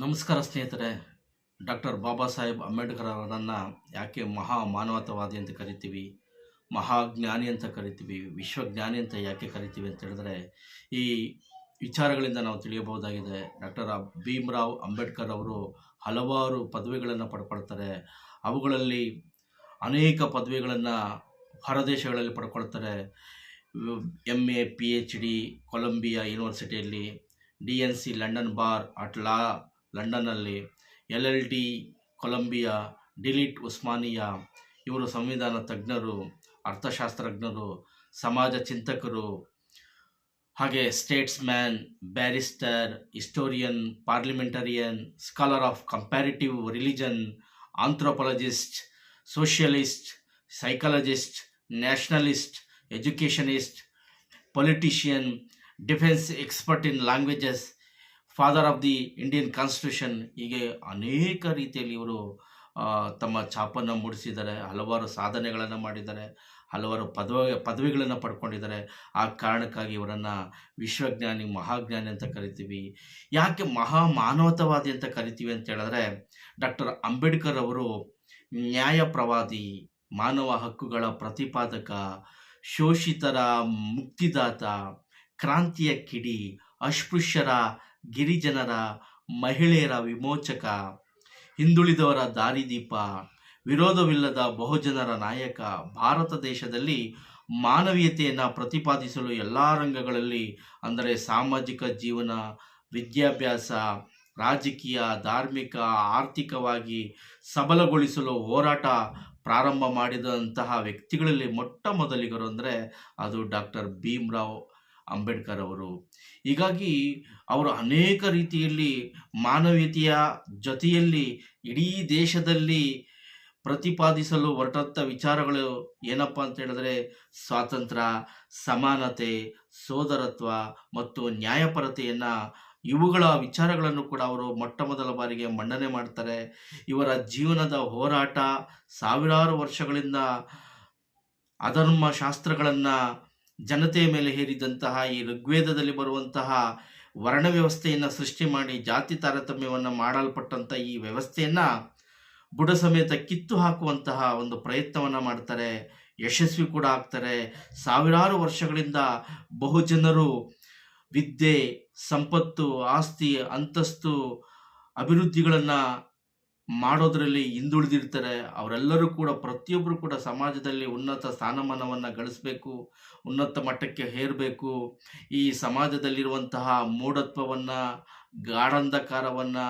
ನಮಸ್ಕಾರ ಸ್ನೇಹಿತರೆ, ಡಾಕ್ಟರ್ ಬಾಬಾ ಸಾಹೇಬ್ ಅಂಬೇಡ್ಕರ್ ಅವರನ್ನು ಯಾಕೆ ಮಹಾ ಮಾನವತಾವಾದಿ ಅಂತ ಕರಿತೀವಿ, ಮಹಾಜ್ಞಾನಿ ಅಂತ ಕರಿತೀವಿ, ವಿಶ್ವಜ್ಞಾನಿ ಅಂತ ಯಾಕೆ ಕರಿತೀವಿ ಅಂತ ಹೇಳಿದ್ರೆ, ಈ ವಿಚಾರಗಳಿಂದ ನಾವು ತಿಳಿಯಬಹುದಾಗಿದೆ. ಡಾಕ್ಟರ್ ಭೀಮ್ರಾವ್ ಅಂಬೇಡ್ಕರ್ ಅವರು ಹಲವಾರು ಪದವಿಗಳನ್ನು ಪಡ್ಕೊಳ್ತಾರೆ. ಅವುಗಳಲ್ಲಿ ಅನೇಕ ಪದವಿಗಳನ್ನು ಹೊರದೇಶಗಳಲ್ಲಿ ಪಡ್ಕೊಳ್ತಾರೆ. M A P H D Columbia ಯೂನಿವರ್ಸಿಟಿಯಲ್ಲಿ D N C London bar at law ಲಂಡನ್ನಲ್ಲಿ L L D Columbia, DLitt Osmania ಇವರು ಸಂವಿಧಾನ ತಜ್ಞರು, ಅರ್ಥಶಾಸ್ತ್ರಜ್ಞರು, ಸಮಾಜ ಚಿಂತಕರು ಹಾಗೆ statesman barrister, historian, parliamentarian, scholar of comparative religion, anthropologist, socialist, psychologist, nationalist, educationist, politician, defence expert in languages father of the Indian constitution ಹೀಗೆ ಅನೇಕ ರೀತಿಯಲ್ಲಿ ಇವರು ತಮ್ಮ ಛಾಪನ್ನು ಮೂಡಿಸಿದ್ದಾರೆ, ಹಲವಾರು ಸಾಧನೆಗಳನ್ನು ಮಾಡಿದ್ದಾರೆ, ಹಲವಾರು ಪದವಿ, ಪದವಿಗಳನ್ನು ಪಡ್ಕೊಂಡಿದ್ದಾರೆ. ಆ ಕಾರಣಕ್ಕಾಗಿ ಇವರನ್ನು ವಿಶ್ವಜ್ಞಾನಿ, ಮಹಾಜ್ಞಾನಿ ಅಂತ ಕರಿತೀವಿ. ಯಾಕೆ ಮಹಾ ಮಾನವತಾವಾದಿ ಅಂತ ಕರಿತೀವಿ ಅಂತ ಹೇಳಿದ್ರೆ, ಡಾಕ್ಟರ್ ಅಂಬೇಡ್ಕರ್ ಅವರು ನ್ಯಾಯಪ್ರವಾದಿ, ಮಾನವ ಹಕ್ಕುಗಳ ಪ್ರತಿಪಾದಕ, ಶೋಷಿತರ ಮುಕ್ತಿದಾತ, ಕ್ರಾಂತಿಯ ಕಿಡಿ, ಅಸ್ಪೃಶ್ಯರ ಗಿರಿಜನರ ಮಹಿಳೆಯರ ವಿಮೋಚಕ, ಹಿಂದುಳಿದವರ ದಾರಿದೀಪ ವಿರೋಧವಿಲ್ಲದ ಬಹುಜನರ ನಾಯಕ, ಭಾರತ ದೇಶದಲ್ಲಿ ಮಾನವೀಯತೆಯನ್ನು ಪ್ರತಿಪಾದಿಸಲು ಎಲ್ಲ ರಂಗಗಳಲ್ಲಿ, ಅಂದರೆ ಸಾಮಾಜಿಕ ಜೀವನ, ವಿದ್ಯಾಭ್ಯಾಸ, ರಾಜಕೀಯ, ಧಾರ್ಮಿಕ, ಆರ್ಥಿಕವಾಗಿ ಸಬಲಗೊಳಿಸಲು ಹೋರಾಟ ಪ್ರಾರಂಭ ಮಾಡಿದಂತಹ ವ್ಯಕ್ತಿಗಳಲ್ಲಿ ಮೊಟ್ಟ ಮೊದಲಿಗರು ಅಂದರೆ ಅದು ಡಾಕ್ಟರ್ ಭೀಮ್ರಾವ್ ಅಂಬೇಡ್ಕರ್ ಅವರು. ಹೀಗಾಗಿ ಅವರು ಅನೇಕ ರೀತಿಯಲ್ಲಿ ಮಾನವೀಯತೆಯ ಜೊತೆಯಲ್ಲಿ ಇಡೀ ದೇಶದಲ್ಲಿ ಪ್ರತಿಪಾದಿಸಲು ಹೊರಟಂಥ ವಿಚಾರಗಳು ಏನಪ್ಪ ಅಂತ ಹೇಳಿದ್ರೆ ಸ್ವಾತಂತ್ರ್ಯ, ಸಮಾನತೆ, ಸೋದರತ್ವ ಮತ್ತು ನ್ಯಾಯಪರತೆಯನ್ನು ಇವುಗಳ ವಿಚಾರಗಳನ್ನು ಕೂಡ ಅವರು ಮೊಟ್ಟ ಮೊದಲ ಬಾರಿಗೆ ಮಂಡನೆ ಮಾಡ್ತಾರೆ. ಇವರ ಜೀವನದ ಹೋರಾಟ ಸಾವಿರಾರು ವರ್ಷಗಳಿಂದ ಅಧರ್ಮ ಶಾಸ್ತ್ರಗಳನ್ನು ಜನತೆಯ ಮೇಲೆ ಹೇರಿದಂತಹ ಈ ಋಗ್ವೇದದಲ್ಲಿ ಬರುವಂತಹ ವರ್ಣ ವ್ಯವಸ್ಥೆಯನ್ನು ಸೃಷ್ಟಿ ಮಾಡಿ ಜಾತಿ ತಾರತಮ್ಯವನ್ನು ಮಾಡಲ್ಪಟ್ಟಂಥ ಈ ವ್ಯವಸ್ಥೆಯನ್ನು ಬುಡ ಸಮೇತ ಕಿತ್ತು ಹಾಕುವಂತಹ ಒಂದು ಪ್ರಯತ್ನವನ್ನು ಮಾಡ್ತಾರೆ. ಯಶಸ್ವಿ ಕೂಡ ಆಗ್ತಾರೆ. ಸಾವಿರಾರು ವರ್ಷಗಳಿಂದ ಬಹುಜನರು ವಿದ್ಯೆ, ಸಂಪತ್ತು, ಆಸ್ತಿ, ಅಂತಸ್ತು, ಅಭಿವೃದ್ಧಿಗಳನ್ನು ಮಾಡೋದರಲ್ಲಿ ಹಿಂದುಳಿದಿರ್ತಾರೆ. ಅವರೆಲ್ಲರೂ ಕೂಡ ಪ್ರತಿಯೊಬ್ಬರು ಕೂಡ ಸಮಾಜದಲ್ಲಿ ಉನ್ನತ ಸ್ಥಾನಮಾನವನ್ನು ಗಳಿಸಬೇಕು, ಉನ್ನತ ಮಟ್ಟಕ್ಕೆ ಹೇರಬೇಕು. ಈ ಸಮಾಜದಲ್ಲಿರುವಂತಹ ಮೂಢತ್ವವನ್ನು, ಗಾಢಂಧಕಾರವನ್ನು,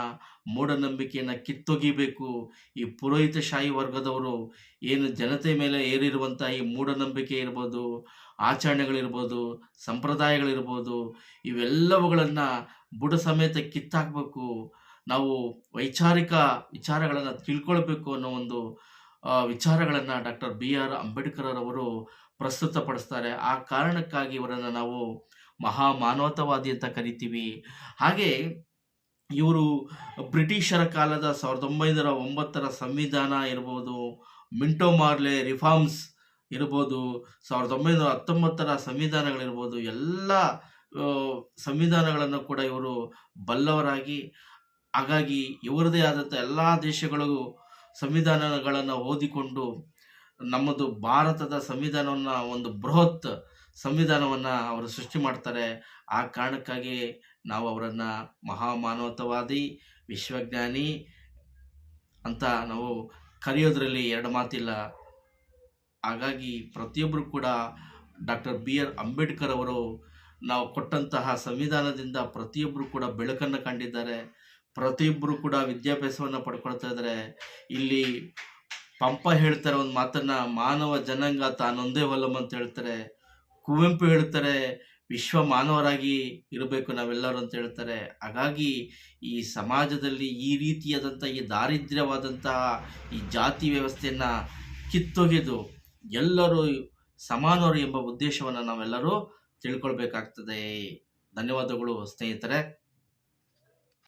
ಮೂಢನಂಬಿಕೆಯನ್ನು ಕಿತ್ತೊಗಿಬೇಕು ಈ ಪುರೋಹಿತಶಾಹಿ ವರ್ಗದವರು ಏನು ಜನತೆ ಮೇಲೆ ಏರಿರುವಂತಹ ಈ ಮೂಢನಂಬಿಕೆ ಇರ್ಬೋದು, ಆಚರಣೆಗಳಿರ್ಬೋದು, ಸಂಪ್ರದಾಯಗಳಿರ್ಬೋದು, ಇವೆಲ್ಲವುಗಳನ್ನು ಬುಡ ಸಮೇತ ಕಿತ್ತಾಕಬೇಕು. ನಾವು ವೈಚಾರಿಕ ವಿಚಾರಗಳನ್ನು ತಿಳ್ಕೊಳ್ಬೇಕು ಅನ್ನೋ ಒಂದು ವಿಚಾರಗಳನ್ನು ಡಾಕ್ಟರ್ ಬಿ ಆರ್ ಅಂಬೇಡ್ಕರ್ ಅವರು ಪ್ರಸ್ತುತಪಡಿಸ್ತಾರೆ. ಆ ಕಾರಣಕ್ಕಾಗಿ ಇವರನ್ನು ನಾವು ಮಹಾ ಮಾನವತಾವಾದಿ ಅಂತ ಕರಿತೀವಿ. ಹಾಗೆ ಇವರು ಬ್ರಿಟಿಷರ ಕಾಲದ ಸಾವಿರದ ಒಂಬೈನೂರ ಒಂಬತ್ತರ ಸಂವಿಧಾನ ಇರ್ಬೋದು, ಮಿಂಟೋ ಮಾರ್ಲೆ ರಿಫಾರ್ಮ್ಸ್ ಇರ್ಬೋದು, ಸಾವಿರದ ಒಂಬೈನೂರ ಹತ್ತೊಂಬತ್ತರ ಸಂವಿಧಾನಗಳಿರ್ಬೋದು, ಎಲ್ಲ ಸಂವಿಧಾನಗಳನ್ನು ಕೂಡ ಇವರು ಬಲ್ಲವರಾಗಿ ಹಾಗಾಗಿ ಇವರದೇ ಆದಂಥ ಎಲ್ಲ ದೇಶಗಳಿಗೂ ಸಂವಿಧಾನಗಳನ್ನು ಓದಿಕೊಂಡು ನಮ್ಮದು ಭಾರತದ ಸಂವಿಧಾನವನ್ನು ಒಂದು ಬೃಹತ್ ಸಂವಿಧಾನವನ್ನು ಅವರು ಸೃಷ್ಟಿ ಮಾಡ್ತಾರೆ. ಆ ಕಾರಣಕ್ಕಾಗಿ ನಾವು ಅವರನ್ನು ಮಹಾಮಾನವತವಾದಿ, ವಿಶ್ವಜ್ಞಾನಿ ಅಂತ ನಾವು ಕರೆಯೋದ್ರಲ್ಲಿ ಎರಡು ಮಾತಿಲ್ಲ. ಹಾಗಾಗಿ ಪ್ರತಿಯೊಬ್ಬರು ಕೂಡ ಡಾಕ್ಟರ್ ಬಿ ಆರ್ ಅಂಬೇಡ್ಕರ್ ಅವರು ನಾವು ಕೊಟ್ಟಂತಹ ಸಂವಿಧಾನದಿಂದ ಪ್ರತಿಯೊಬ್ಬರು ಕೂಡ ಬೆಳಕನ್ನು ಕಂಡಿದ್ದಾರೆ. ಪ್ರತಿಯೊಬ್ಬರು ಕೂಡ ವಿದ್ಯಾಭ್ಯಾಸವನ್ನು ಪಡ್ಕೊಳ್ತಾ ಇದ್ದಾರೆ ಇಲ್ಲಿ ಪಂಪ ಹೇಳ್ತಾರೆ ಒಂದು ಮಾತನ್ನ, ಮಾನವ ಜನಾಂಗ ತಾನೊಂದೇ ಹೊಲಂ ಅಂತ ಹೇಳ್ತಾರೆ. ಕುವೆಂಪು ಹೇಳ್ತಾರೆ, ವಿಶ್ವ ಮಾನವರಾಗಿ ಇರಬೇಕು ನಾವೆಲ್ಲರೂ ಅಂತ ಹೇಳ್ತಾರೆ. ಹಾಗಾಗಿ ಈ ಸಮಾಜದಲ್ಲಿ ಈ ರೀತಿಯಾದಂಥ, ಈ ದಾರಿದ್ರ್ಯವಾದಂತಹ, ಈ ಜಾತಿ ವ್ಯವಸ್ಥೆಯನ್ನು ಕಿತ್ತೊಗೆದು ಎಲ್ಲರೂ ಸಮಾನರು ಎಂಬ ಉದ್ದೇಶವನ್ನು ನಾವೆಲ್ಲರೂ ತಿಳ್ಕೊಳ್ಬೇಕಾಗ್ತದೆ. ಧನ್ಯವಾದಗಳು ಸ್ನೇಹಿತರೆ.